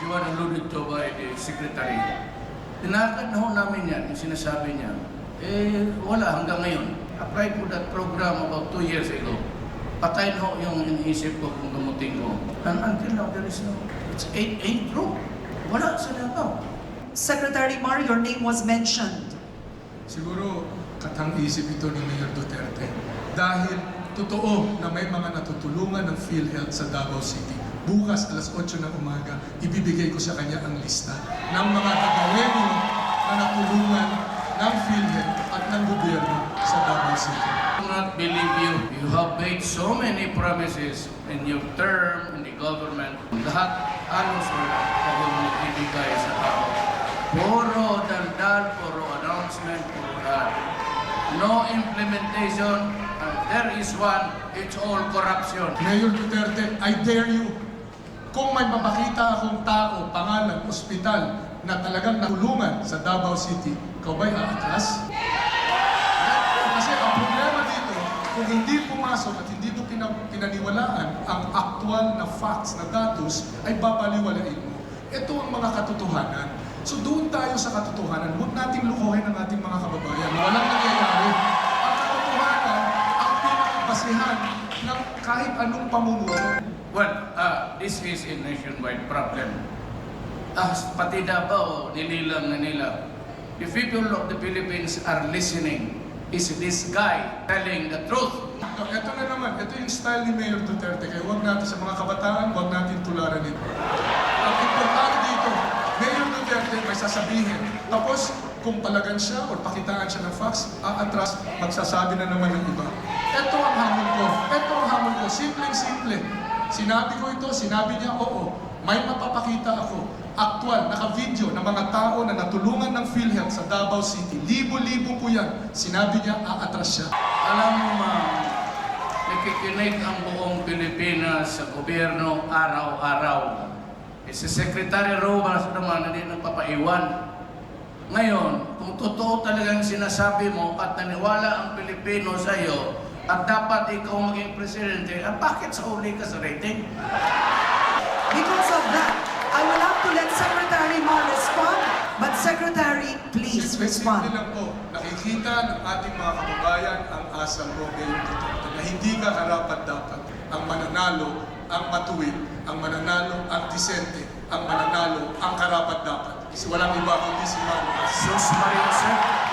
Juan alluded to by the secretary. Tinakad na ho namin yan, yung sinasabi niya. Eh, wala hanggang ngayon. Applied for that program about two years ago. Patay na ho yung iniisip ko kung gamutin ko. And until now, there is no, it's ain't, ain't true. Wala sa Davao. Secretary Mar, your name was mentioned. Siguro katang-isip ito ni Mayor Duterte dahil totoo na may mga natutulungan ng PhilHealth sa Davao City. Bukas alas 8 ng umaga, ibibigay ko sa kanya ang lista ng mga gagawin na natulungan ng PhilHealth at ng gobyerno sa Davao City. I do not believe you. You have made so many promises in your term in the government. Lahat halos wala kayo ibigay sa tao. Puro daldal, puro announcement, puro lahat. No implementation. And there is one, it's all corruption. Mayor Duterte, I dare you. Kung may mapakita akong tao, pangalan, ospital na talagang natulungan sa Davao City, ikaw ba'y aatras? Kasi ang problema dito, kung hindi pumasok at hindi pina- pinaniwalaan ang aktual na facts, na datos, ay babaliwalain mo. Ito ang mga katotohanan. So doon tayo sa katotohanan, huwag nating lukuhin ang ating mga kababayan. Walang nangyayari. Ang katotohanan, ang pinakabasihan ng kahit anong pamununo. Well, uh, this is a nationwide problem. Ah, pati Davao, nililang na nila. The people of the Philippines are listening. Is this guy telling the truth? Ito, ito na naman, ito yung style ni Mayor Duterte. Kaya huwag natin sa mga kabataan, huwag natin tularan ito. Ang importante dito, Mayor Duterte may sasabihin. Tapos, kung palagan siya o pakitaan siya ng facts, aatras, magsasabi na naman ng iba. Ito ang hamon ko. Ito ang ko. Simpleng-simple. Sinabi ko ito, sinabi niya, oo, may mapapakita ako. Aktual, naka-video ng mga tao na natulungan ng PhilHealth sa Davao City. Libo-libo po yan. Sinabi niya, aatras siya. Alam mo, ma'am, nakikinig ang buong Pilipinas sa gobyerno araw-araw. Eh, si Secretary Rojas naman, hindi nagpapaiwan. Ngayon, kung totoo talagang sinasabi mo at naniwala ang Pilipino sa iyo at dapat ikaw maging presidente, ah, bakit sa uli ka sa rating? Because of that, I will have to let Secretary Mar respond. But Secretary, please Simple respond. lang po, nakikita ng ating mga kababayan ang asal mo ngayon Duterte na hindi ka karapat dapat ang mananalo, ang matuwid, ang mananalo, ang disente, ang mananalo, ang karapat dapat. Kasi walang iba kundi si Manny. Sus Maria, sir.